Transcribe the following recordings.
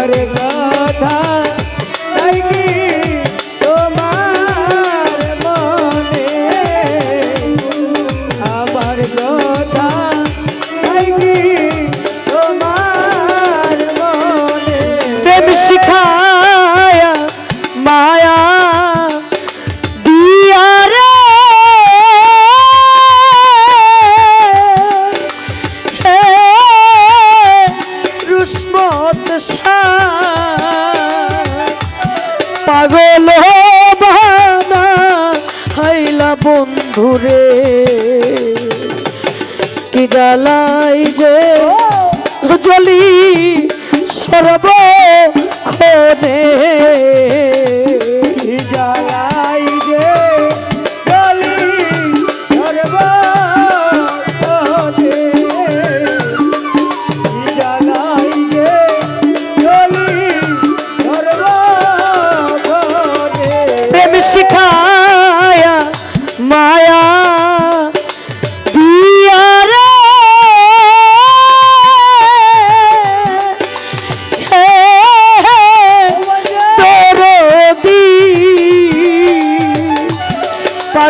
আমার বন্ধুরে কি জ্বালাই যে জলি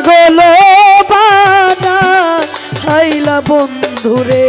পাগল বানা হাইলা বন্ধুরে।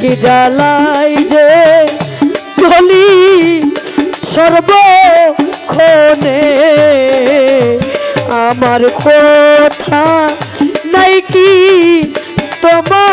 কি জ্বালাই যে চলি সর্বক্ষণে। আমার কথা নাই কি তোমার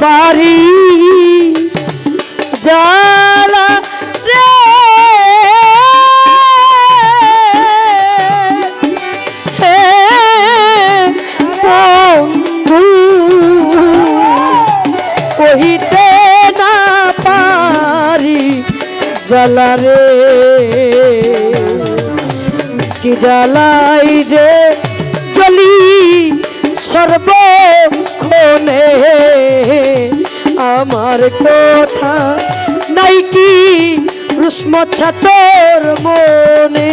পারি। জালা রে। কহিতে না পারি জালা রে। কি জ্বালাই যে জলি সর্বক্ষণে আমার কথা নাই কি রুষ্ম ছাতর মনে?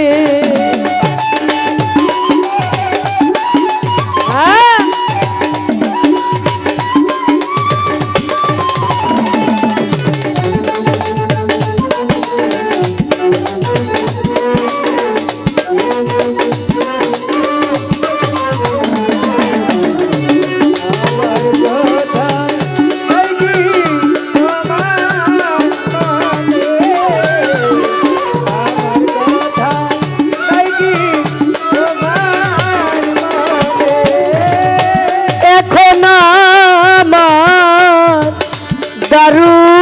Maru!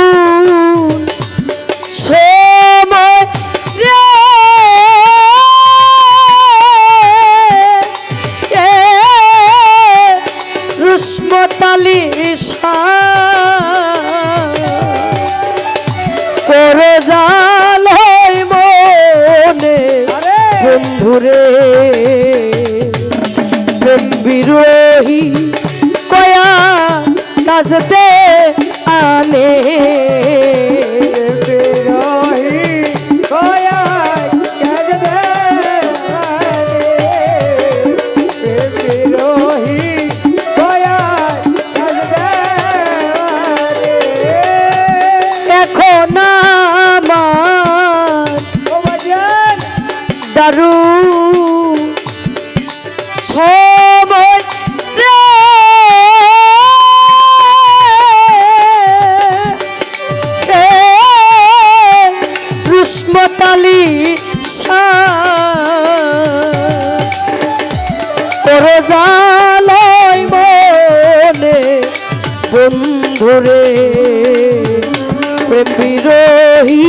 বিরোহী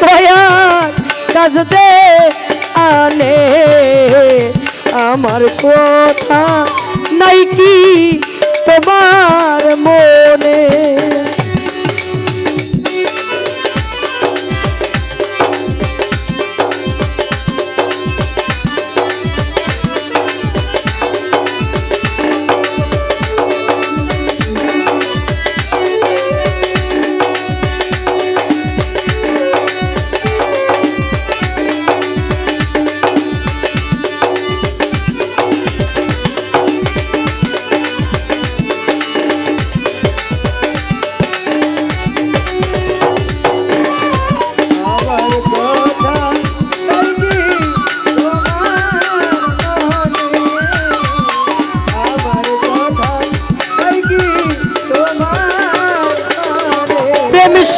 প্রয়াস কাজতে আনে। আমার কথা নাই কি তোমার মনে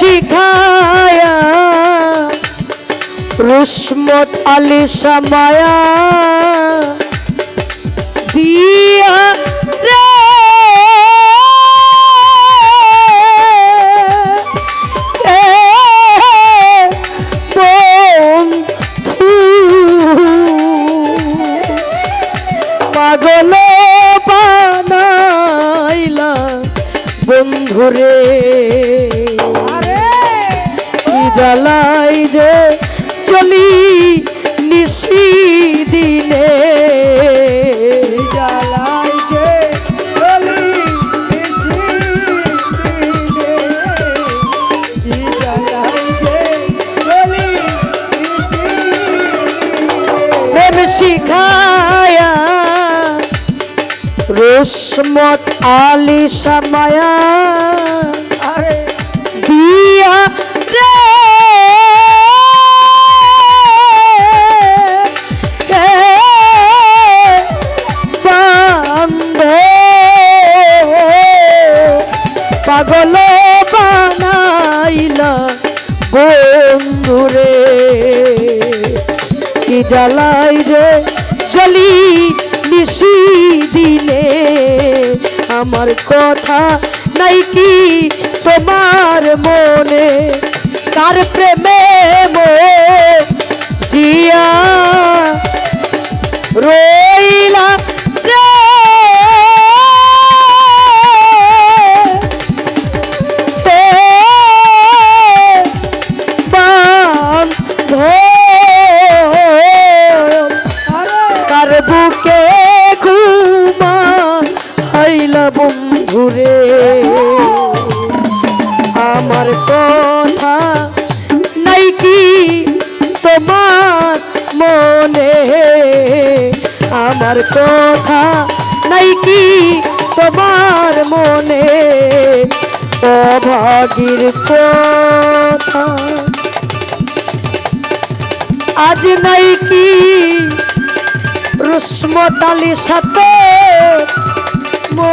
শিখায়া রুসমত আলী সামায়া দিয়া রুসমত আলী সামায়া। দিয়া পাগল বানাইলা বন্ধুরে। কি জ্বালাই যে আমার কথা নাই কি তোমার মনে? কার প্রেমে মো জিয়া রইলা রে কার বুকে মনে অভাগীর কথা। আজ নাই কি রুস্মতালি সাথে মো